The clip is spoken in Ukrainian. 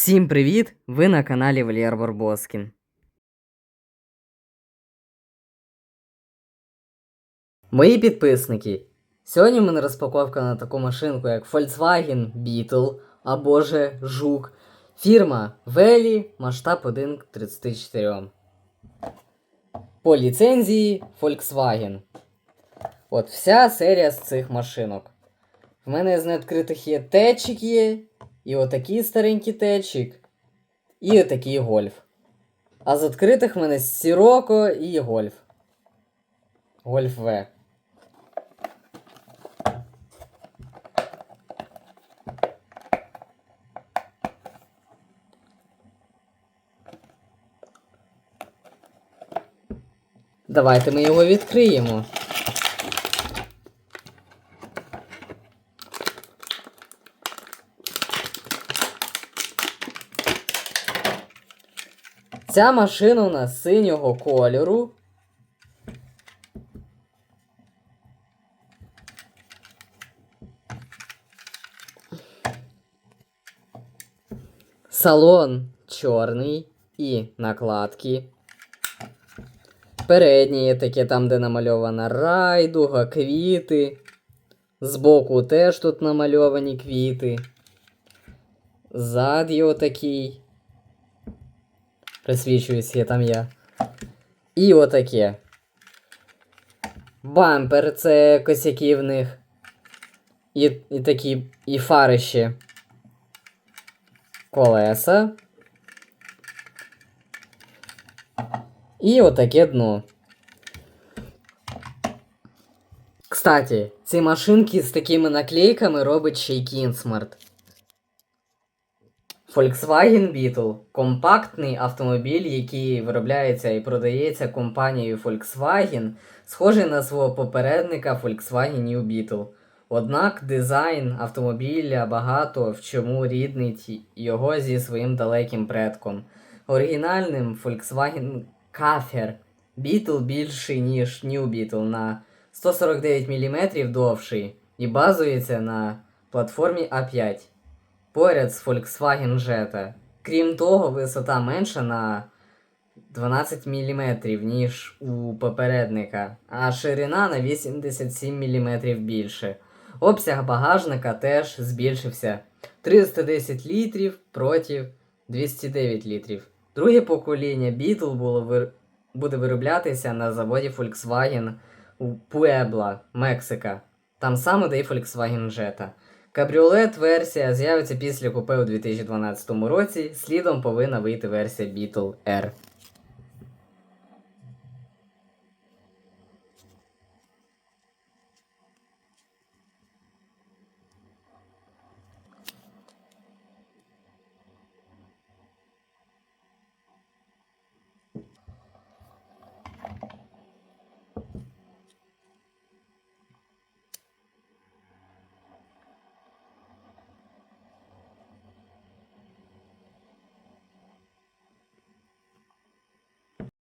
Всім привіт! Ви на каналі Валєр Барбоскін. Мої підписники. Сьогодні в мене розпаковка на таку машинку, як Volkswagen Beetle або же Жук. Фірма Велі, масштаб 1 к 34. По ліцензії Volkswagen. От вся серія з цих машинок. В мене з невідкритих є течик є, і отакий старенький течик, і отакий гольф. А з відкритих в мене Сіроко і гольф. Гольф В. Давайте ми його відкриємо. Ця машина у нас синього кольору. Салон чорний і накладки. Переднє таке там, де намальована райдуга, квіти. Збоку теж тут намальовані квіти. Зад його такий. Присвічуюсь, я там я. І отаке. Бампер це косяки в них. І, і такі. І фари. Колеса. І отаке дно. Кстати, ці машинки з такими наклейками робить ще й Кінсмарт. Volkswagen Beetle компактний автомобіль, який виробляється і продається компанією Volkswagen, схожий на свого попередника Volkswagen New Beetle. Однак дизайн автомобіля багато в чому ріднить його зі своїм далеким предком. Оригінальним Volkswagen Кафер Beetle більший, ніж New Beetle на 149 мм довший і базується на платформі А5 поряд з Volkswagen Jetta. Крім того, висота менша на 12 мм, ніж у попередника, а ширина на 87 мм більше. Обсяг багажника теж збільшився 310 літрів проти 209 літрів. Друге покоління Beetle було вир... буде вироблятися на заводі Volkswagen у Пуебла, Мексика. Там саме де й Volkswagen Jetta. Кабріолет версія з'явиться після купе у 2012 році, слідом повинна вийти версія Beetle R.